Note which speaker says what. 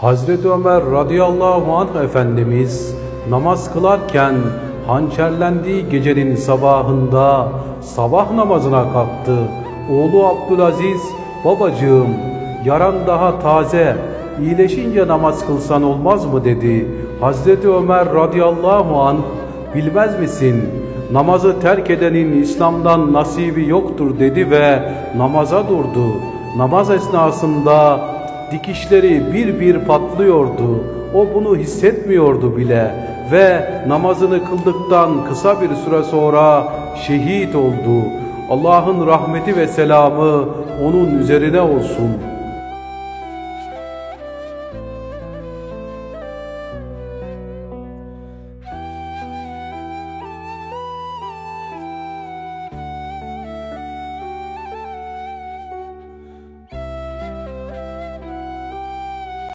Speaker 1: Hazreti Ömer radıyallahu anh Efendimiz namaz kılarken hançerlendiği gecenin sabahında sabah namazına kalktı. Oğlu Abdülaziz, babacığım yaran daha taze, iyileşince namaz kılsan olmaz mı dedi. Hazreti Ömer radıyallahu anh bilmez misin namazı terk edenin İslam'dan nasibi yoktur dedi ve namaza durdu. Namaz esnasında dikişleri bir bir patlıyordu. O bunu hissetmiyordu bile ve namazını kıldıktan kısa bir süre sonra şehit oldu. Allah'ın rahmeti ve selamı onun üzerine olsun.''